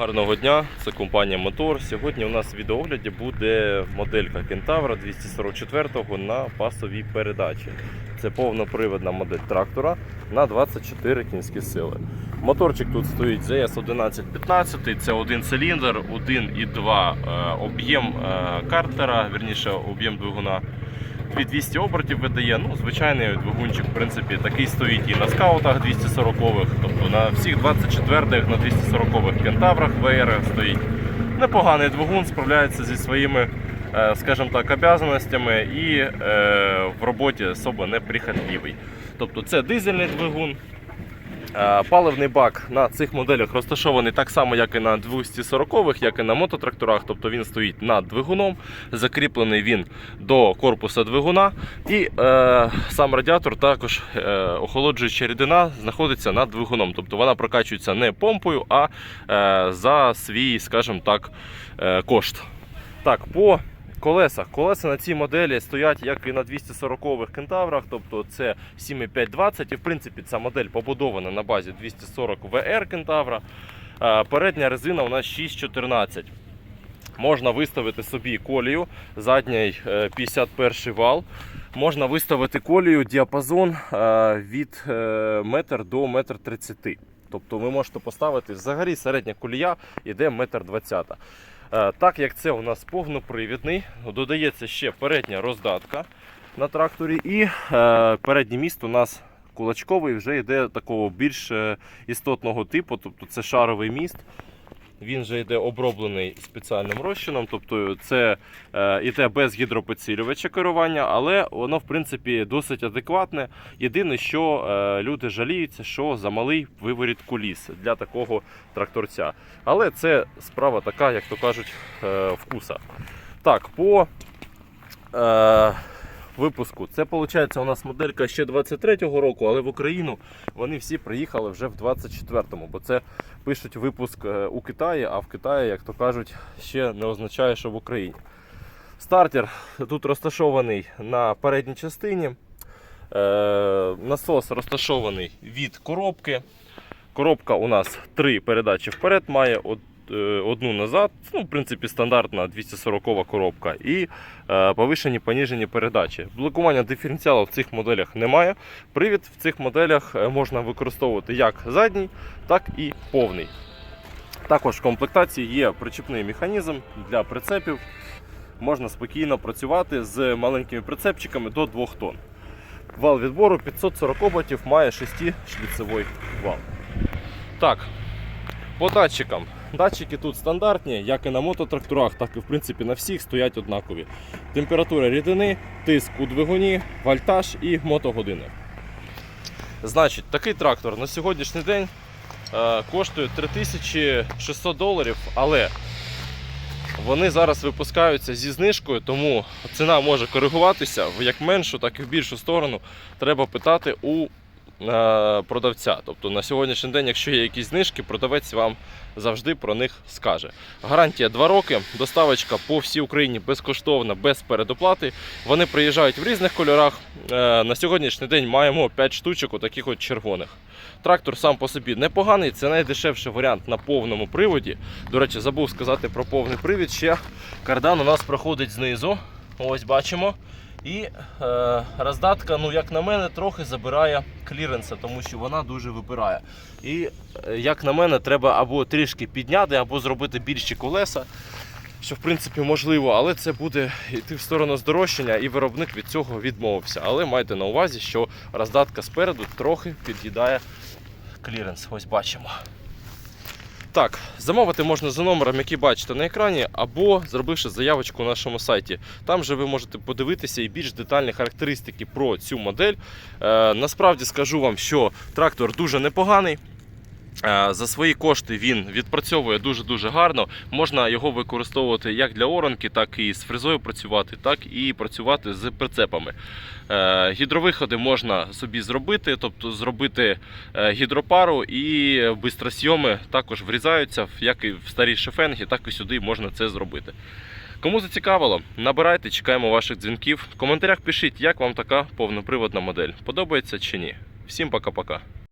Гарного дня, це компанія Мотор. Сьогодні у нас в відеогляді буде моделька Кентавра 244 на пасовій передачі. Це повноприводна модель трактора на 24 кінські сили. Моторчик тут стоїть ZS 1115, це один циліндр, 1,2 е, об'єм е, картера, вірніше об'єм двигуна. 2200 обертів видає. Ну, звичайний двигунчик, в принципі, такий стоїть і на скаутах 240-х, тобто на всіх 24-х, на 240-х кентаврах VR стоїть. Непоганий двигун, справляється зі своїми, е, скажімо так, обов'язаностями і е, в роботі особо не прихотливий. Тобто це дизельний двигун. Е, Паливний бак на цих моделях розташований так само, як і на 240-х, як і на мототракторах. Тобто він стоїть над двигуном, закріплений він до корпуса двигуна. І е, сам радіатор також е, охолоджуюча рідина знаходиться над двигуном. Тобто вона прокачується не помпою, а е, за свій, скажімо так, е, кошт. Так, по колесах. Колеса на цій моделі стоять як і на 240-х кентаврах, тобто це 7,520. І в принципі ця модель побудована на базі 240 VR кентавра. Е, Передня резина у нас 6,14. Можна виставити собі колію, задній е, 51 вал. Можна виставити колію діапазон е, від е, метр до метр 30. Тобто ви можете поставити взагалі середня колія йде метр 20. Е, Так як це у нас повнопривідний, додається ще передня роздатка на тракторі, і переднє передній міст у нас кулачковий вже йде такого більш е, істотного типу, тобто це шаровий міст. Він вже йде оброблений спеціальним розчином, тобто це е, йде без гідропідсилювача керування, але воно в принципі досить адекватне. Єдине, що е, люди жаліються, що замалий виворіт коліс для такого тракторця. Але це справа така, як то кажуть, е, вкуса. Так, по е, випуску. Це виходить у нас моделька ще 23-го року, але в Україну вони всі приїхали вже в 24-му, бо це пишуть випуск е, у Китаї, а в Китаї, як то кажуть, ще не означає, що в Україні. Стартер тут розташований на передній частині. Е, Насос розташований від коробки. Коробка у нас три передачі вперед має, одну назад. Ну, в принципі, стандартна 240 коробка. І е, повишені поніжені передачі. Блокування диференціалу в цих моделях немає. Привід в цих моделях е, можна використовувати як задній, так і повний. Також в комплектації є причіпний механізм для прицепів. Можна спокійно працювати з маленькими прицепчиками до 2 тонн. Вал відбору 540 обертів має 6-шліцевий вал. Так, по датчикам. Датчики тут стандартні, як і на мототракторах, так і в принципі на всіх стоять однакові. Температура рідини, тиск у двигуні, вольтаж і мотогодини. Значить, такий трактор на сьогоднішній день е, коштує 3600 доларів, але вони зараз випускаються зі знижкою, тому ціна може коригуватися в як меншу, так і в більшу сторону. Треба питати у продавця. Тобто на сьогоднішній день, якщо є якісь знижки, продавець вам завжди про них скаже. Гарантія 2 роки, доставочка по всій Україні безкоштовна, без передоплати. Вони приїжджають в різних кольорах. Е, На сьогоднішній день маємо 5 штучок, отаких от червоних. Трактор сам по собі непоганий, це найдешевший варіант на повному приводі. До речі, забув сказати про повний привід. Ще кардан у нас проходить знизу. Ось бачимо. І е, роздатка, ну як на мене, трохи забирає кліренса, тому що вона дуже випирає. І е, як на мене, треба або трішки підняти, або зробити більші колеса, що в принципі можливо, але це буде йти в сторону здорожчання, і виробник від цього відмовився. Але майте на увазі, що роздатка спереду трохи під'їдає кліренс. Ось бачимо. Так, замовити можна за номером, який бачите на екрані, або зробивши заявочку на нашому сайті. Там же ви можете подивитися і більш детальні характеристики про цю модель. Е, насправді скажу вам, що трактор дуже непоганий. Е, За свої кошти він відпрацьовує дуже-дуже гарно. Можна його використовувати як для оранки, так і з фрезою працювати, так і працювати з прицепами. Е, Гідровиходи можна собі зробити, тобто зробити е, гідропару і бистросйоми також врізаються, як і в старі шефенги, так і сюди можна це зробити. Кому зацікавило, набирайте, чекаємо ваших дзвінків. В коментарях пишіть, як вам така повноприводна модель. Подобається чи ні. Всім пока-пока.